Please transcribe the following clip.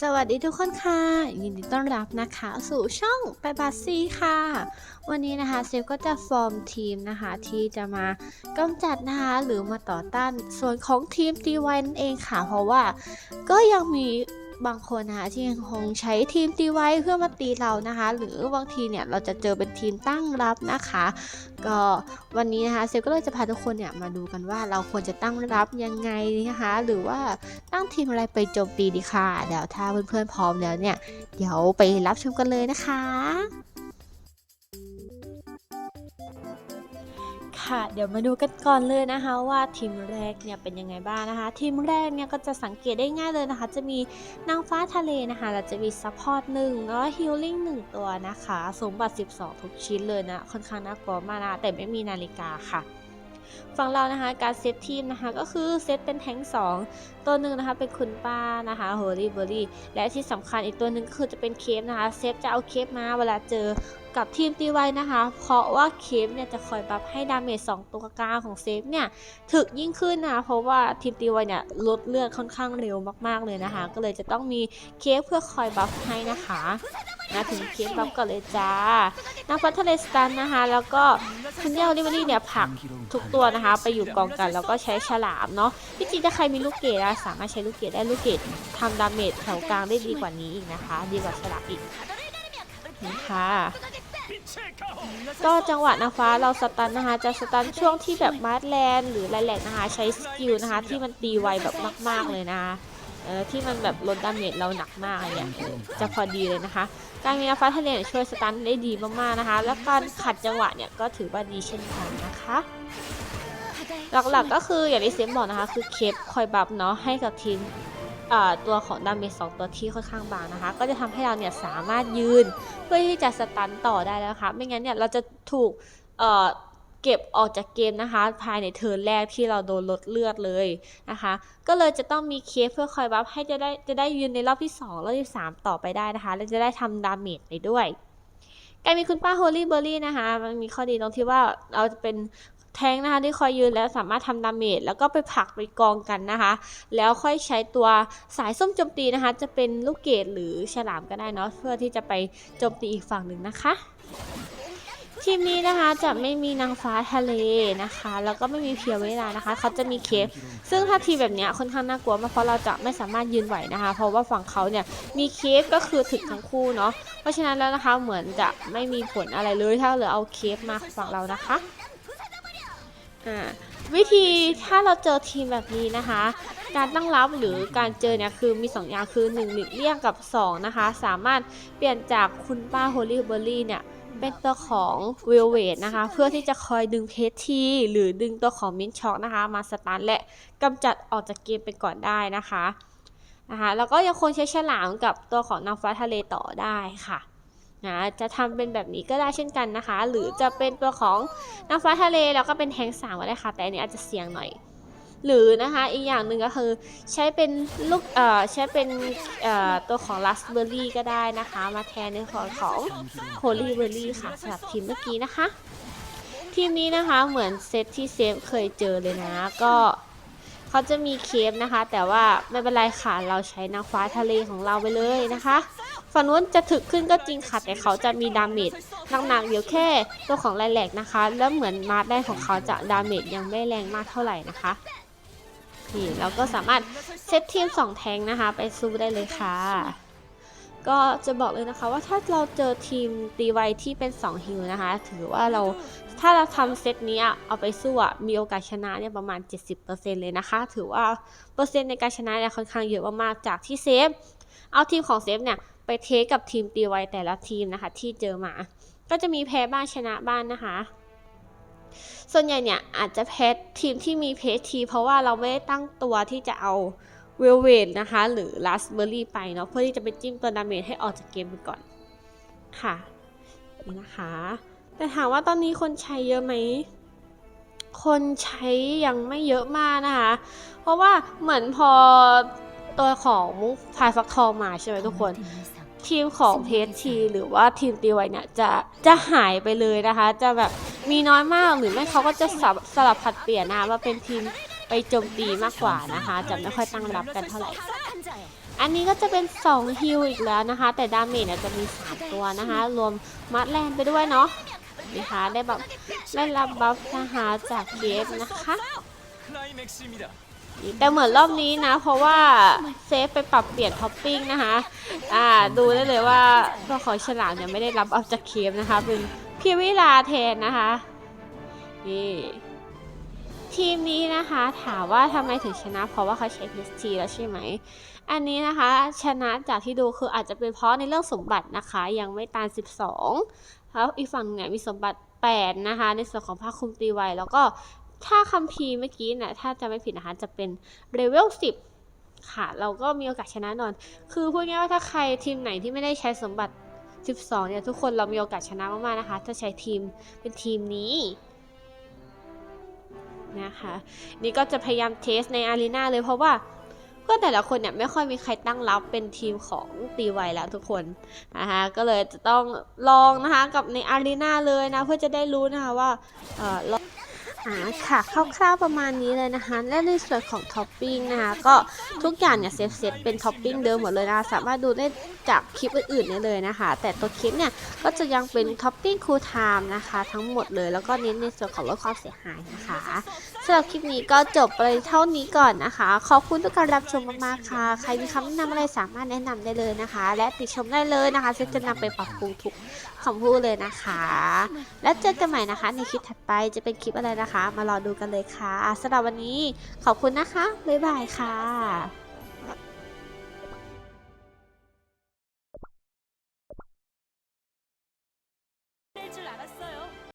สวัสดีทุกคนค่ะ ยินดีต้อนรับนะคะ สู่ช่องไปบาซีค่ะ วันนี้นะคะเซฟก็จะฟอร์มทีมนะคะ ที่จะมากำจัดนะคะ หรือมาต่อต้านส่วนของทีมตีไวนั่นเองค่ะ เพราะว่าก็ยังมี บางคนนะคะที่ยังคงใช้ทีมตีไว้เพื่อมาตีเรานะคะ หรือบางทีเนี่ยเราจะเจอเป็นทีมตั้งรับนะคะ ก็วันนี้นะคะเซฟก็เลยจะพาทุกคนเนี่ยมาดูกันว่าเราควรจะตั้งรับยังไงนะคะ หรือว่าตั้งทีมอะไรไปโจมตีดีค่ะเดี๋ยวถ้าเพื่อนๆพร้อมแล้วเนี่ยเดี๋ยวไปรับชมกันเลยนะคะ ค่ะ เดี๋ยวมาดูกันก่อนเลยนะคะว่าทีมแรกเนี่ยเป็นยังไงบ้างนะคะ ทีมแรกเนี่ยก็จะสังเกตได้ง่ายเลยนะคะ จะมีนางฟ้าทะเลนะคะแล้วจะมีซัพพอร์ตหนึ่งแล้วฮิลลิ่งหนึ่งตัวนะคะ สมบัติ 12 ทุกชิ้นเลยนะ ค่อนข้างน่ากลัวมากนะ แต่ไม่มีนาฬิกาค่ะ ฝั่งเรานะคะการเซตทีมนะคะก็คือเซตเป็นแทงสองตัวหนึ่งนะคะเป็นคุณป้านะคะโฮลี่เบอรี่และที่สำคัญอีกตัวหนึ่งก็คือจะเป็นเคฟนะคะเซฟจะเอาเคฟมาเวลาเจอกับทีมตีไวนะคะ เพราะว่าเคฟเนี่ยจะคอยบัฟให้ดาเมจ2ตัวกลางของเซฟเนี่ยถึกยิ่งขึ้นนะเพราะว่าทีมตีไวเนี่ยลดเลือดค่อนข้างเร็วมากๆเลยนะคะ ก็เลยจะต้องมีเคฟเพื่อคอยบัฟให้นะคะ นะถึงเคฟบัฟก่อนเลยจ้านางฟ้าทะเลสตันนะคะ แล้วก็คุณเย่าลิเวอรี่เนี่ยผักทุกตัวนะคะ ไปอยู่กองกันแล้วก็ใช้ฉลามเนาะที่จริงถ้าใครมีลูกเกดอะสามารถใช้ลูกเกดได้ลูกเกดทำดาเมจแถวกลางได้ดีกว่านี้อีกนะคะ ดีกว่าฉลามอีกนี่ค่ะก็จังหวะนางฟ้าเราสตันนะคะจะสตันช่วงที่แบบมาร์ทแลนด์หรือแหลกนะคะใช้สกิลนะคะที่มันตีไวแบบมาก ๆเลยนะคะ ที่มันแบบลดดาเมจเราหนักมากอะไรเนี่ยจะพอดีเลยนะคะ การมีนาฟ้าทะเลเนี่ยช่วยสตันได้ดีมากๆนะคะ แล้วการขัดจังหวะเนี่ยก็ถือว่าดีเช่นกันนะคะหลักๆก็คืออย่างที่เซมบอกนะคะ คือเคปคอยบัฟเนาะให้กับทีมตัวของดาเมจสองตัวที่ค่อนข้างบางนะคะ ก็จะทำให้เราเนี่ยสามารถยืนเพื่อที่จะสตันต่อได้แล้วนะคะไม่งั้นเนี่ยเราจะถูก เก็บออกจากเกมนะคะ ภายในเทิร์นแรกที่เราโดนลดเลือดเลยนะคะ ก็เลยจะต้องมีเคฟเพื่อคอยบัฟให้จะได้จะได้ยืนในรอบที่ 2 รอบที่ 3 ต่อไปได้นะคะ และจะได้ทำดาเมจไปด้วยการมีคุณป้าโฮลี่เบอร์รี่นะคะ มันมีข้อดีตรงที่ว่าเราจะเป็นแทงนะคะที่คอยยืนแล้วสามารถทำดาเมจแล้วก็ไปผลักไปกองกันนะคะ แล้วค่อยใช้ตัวสายส้มโจมตีนะคะ จะเป็นลูกเกดหรือฉลามก็ได้เนาะเพื่อที่จะไปโจมตีอีกฝั่งหนึ่งนะคะ ทีมนี้นะคะจะไม่มีนางฟ้าทะเลนะคะ แล้วก็ไม่มีเพียวเวลานะคะ เขาจะมีเคฟ ซึ่งถ้าทีมแบบนี้ค่อนข้างน่ากลัวมากเพราะเราจะไม่สามารถยืนไหวนะคะ เพราะว่าฝั่งเขาเนี่ยมีเคฟก็คือถึกทั้งคู่เนาะ เพราะฉะนั้นแล้วนะคะเหมือนจะไม่มีผลอะไรเลยถ้าเหลือเอาเคฟมาฝั่งเรานะคะอ่าวิธีถ้าเราเจอทีมแบบนี้นะคะ การตั้งรับหรือการเจอเนี่ยคือมี2อย่างคือ1หลีกเลี่ยงกับ 2 นะคะ สามารถเปลี่ยนจากคุณป้าโฮลี่เบอร์รี่เนี่ย เป็นตัวของเวลเวทนะคะ เพื่อที่จะคอยดึงเพชรทีหรือดึงตัวของมินช็อกนะคะ มาสตาร์ทและกำจัดออกจากเกมไปก่อนได้นะคะนะคะแล้วก็ยังคงใช้ฉลามกับตัวของนางฟ้าทะเลต่อได้ค่ะนะจะทำเป็นแบบนี้ก็ได้เช่นกันนะคะ หรือจะเป็นตัวของนางฟ้าทะเลแล้วก็เป็นแทงสามก็ได้ค่ะ แต่อันนี้อาจจะเสี่ยงหน่อย หรือนะคะอีกอย่างหนึ่งก็คือใช้เป็นลูกเอ่อใช้เป็นเอ่อตัวของราสเบอร์รี่ก็ได้นะคะ มาแทนในของของโฮลี่เบอร์รี่ค่ะสำหรับทีมเมื่อกี้นะคะ ทีมนี้นะคะเหมือนเซตที่เซฟเคยเจอเลยนะก็เขาจะมีเคฟนะคะ แต่ว่าไม่เป็นไรค่ะเราใช้นางฟ้าทะเลของเราไปเลยนะคะฝั่งนู้นจะถึกขึ้นก็จริงค่ะ แต่เขาจะมีดาเมจหนักๆเดียวแค่ตัวของแรกนะคะ แล้วเหมือนมาร์ได้ของเขาจะดาเมจยังไม่แรงมากเท่าไหร่นะคะ นี่เราก็สามารถเซตทีม 2 แทงนะคะ ไปสู้ได้เลยค่ะ ก็จะบอกเลยนะคะว่าถ้าเราเจอทีมตีไวที่เป็น 2 ฮิลนะคะ ถือว่าเราถ้าเราทำเซตนี้เอาไปสู้อะมีโอกาสชนะเนี่ยประมาณ 70%เลยนะคะ ถือว่าเปอร์เซ็นต์ในการชนะเนี่ยค่อนข้างเยอะมากๆจากที่เซฟเอาทีมของเซฟเนี่ยไปเทสกับทีมตีไวแต่ละทีมนะคะ ที่เจอมา ก็จะมีแพ้บ้างชนะบ้างนะคะ ส่วนใหญ่เนี่ยอาจจะแพ้ทีมที่มีเพจทีเพราะว่าเราไม่ได้ตั้งตัวที่จะเอาเวลเวนนะคะ หรือลาสเบอร์รี่ไปเนาะเพื่อที่จะไปจิ้มตัวดาเมจให้ออกจากเกมไปก่อนค่ะนี่นะคะ แต่ถามว่าตอนนี้คนใช้เยอะไหมคนใช้ยังไม่เยอะมากนะคะ เพราะว่าเหมือนพอตัวของพายฟักทองมาใช่ไหมทุกคน ทีมของเพจทีหรือว่าทีมตีไวเนี่ยจะจะหายไปเลยนะคะ จะแบบมีน้อยมากหรือไม่เขาก็จะสลับสลับผัดเปลี่ยนนะคะมาเป็นทีมไปโจมตีมากกว่านะคะ จะไม่ค่อยตั้งรับกันเท่าไหร่ อันนี้ก็จะเป็น2ฮิลอีกแล้วนะคะ แต่ดาเมจเนี่ยจะมี3ตัวนะคะ รวมมัดแลนไปด้วยเนาะนะคะได้แบบได้รับบัฟนะคะจากเดฟนะคะ แต่เหมือนรอบนี้นะ เพราะว่าเซฟไปปรับเปลี่ยนท็อปปิ้งนะคะ อ่าดูได้เลยว่าตัวขอฉลามเนี่ยไม่ได้รับเอาจากเคมนะคะ เป็นพิวิลาแทนนะคะนี่ทีมนี้นะคะถามว่าทำไมถึงชนะ เพราะว่าเขาใช้ PST แล้วใช่ไหม อันนี้นะคะชนะจากที่ดูคืออาจจะเป็นเพราะในเรื่องสมบัตินะคะ ยังไม่ตาน 12 แล้วอีกฝั่งเนี่ยมีสมบัติ 8 นะคะ ในส่วนของภาคคุมตีไวแล้วก็ ถ้าคัมภีร์เมื่อกี้นี่ยถ้าจะไม่ผิดนะคะจะเป็นเลเวล10ค่ะ เราก็มีโอกาสชนะแนอน คือพูดง่ายๆว่าถ้าใครทีมไหนที่ไม่ได้ใช้สมบัติ 12 เนี่ย ทุกคนเรามีโอกาสชนะมากๆนะคะ ถ้าใช้ทีมเป็นทีมนี้นะคะนี่ก็จะพยายามเทสในอารีนาเลยเพราะว่าเพื่อนแต่ละคนเนี่ยไม่ค่อยมีใครตั้งรับเป็นทีมของตีไวแล้วทุกคนนะคะก็เลยจะต้องลองนะคะกับในอารีนาเลยนะเพื่อจะได้รู้นะคะว่าเออ องอ่าค่ะคร่าวๆประมาณนี้เลยนะคะ และในส่วนของท็อปปิ้งนะคะก็ทุกอย่างเนี่ยเซฟเซตเป็นท็อปปิ้งเดิมหมดเลยนะคะสามารถดูได้จากคลิปอื่นๆได้เลยนะคะ แต่ตัวคลิปเนี่ยก็จะยังเป็นท็อปปิ้งคูลไทม์นะคะ ทั้งหมดเลยแล้วก็เน้นในส่วนของลดความเสียหายนะคะ สำหรับคลิปนี้ก็จบไปเท่านี้ก่อนนะคะ ขอบคุณทุกการรับชมมากๆค่ะ ใครมีคำแนะนำอะไรสามารถแนะนำได้เลยนะคะ และติชมได้เลยนะคะซึ่งจะนำไปปรับปรุงทุกคำพูดเลยนะคะ แล้วเจอกันใหม่นะคะ ในคลิปถัดไปจะเป็นคลิปอะไรนะคะ มารอดูกันเลยค่ะสำหรับวันนี้ขอบคุณนะคะบ๊ายบายค่ะ